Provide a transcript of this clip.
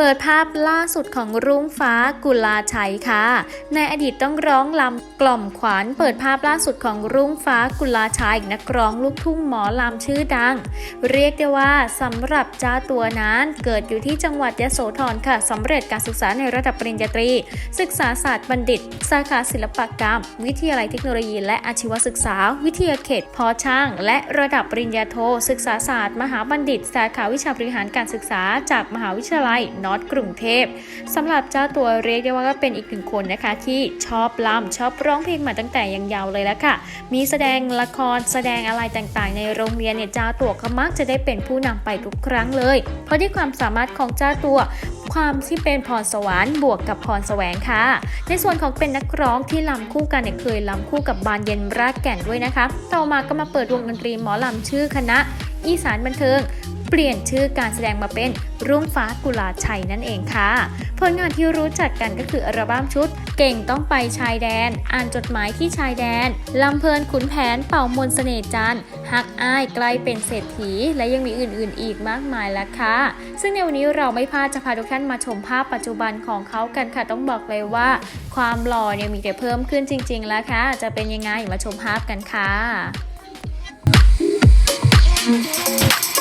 เปิดภาพล่าสุดของรุ่งฟ้ากุลาชัยค่ะ ในอดีตต้องร้องลำกล่อมขวัญเปิดภาพล่าสุดของรุ่งฟ้ากุลาชัยนักร้องลูกทุ่งหมอลำชื่อดัง เรียกได้ว่าสำหรับเจ้าตัวนั้นเกิดอยู่ที่จังหวัดยโสธรค่ะสำเร็จการศึกษาในระดับปริญญาตรี ศึกษาศาสตร์บัณฑิต สาขาศิลปกรรม วิทยาลัยเทคโนโลยี และอาชีวศึกษา วิทยาเขตพอช่าง และระดับปริญญาโท ศึกษาศาสตร์ มหาบัณฑิต สาขาวิชาบริหารการศึกษาจากมหาวิทยาลัยนอตกรุงเทพสำหรับเจ้าตัวเรียกได้ว่าก็เป็นอีกหนึ่งคนนะคะ ที่ชอบลำชอบร้องเพลงมาตั้งแต่ยังเยาวเลยแล้วค่ะ มีแสดงละครแสดงอะไรต่างๆ ในโรงเรียนเนี่ยเจ้าตัวก็มักจะได้เป็นผู้นำไปทุกครั้งเลย เพราะที่ความสามารถของเจ้าตัวความที่เป็นพรสวรรค์บวกกับพรแสวงค่ะ ในส่วนของเป็นนักร้องที่ลำคู่กันเนี่ยเคยลำคู่กับบานเย็นรากแก่นด้วยนะคะ ต่อมาก็มาเปิดวงดนตรีหมอลำชื่อคณะ อีสานบันเทิง เปลี่ยนชื่อการแสดงมาเป็นรุ่งฟ้ากุลาชัยนั่นเองค่ะ ผลงานที่รู้จักกันก็คืออัลบั้มชุด เก่งต้องไปชายแดน อ่านจดหมายที่ชายแดนลำเพลินขุนแผนเป่ามนสเสน่จันหักอ้ายใกลเป็นเศรษฐี และยังมีอื่นๆ อีกมากมายแล้วค่ะ ซึ่งในวันนี้เราไม่พลาดจะพาทุกท่านมาชมภาพปัจจุบันของเขากันค่ะต้องบอกเลยว่า ความหล่อเนี่ยมีแต่เพิ่มขึ้นจริง ๆ แล้วค่ะ จะเป็นยังไงมาชมภาพกันค่ะ Thank you.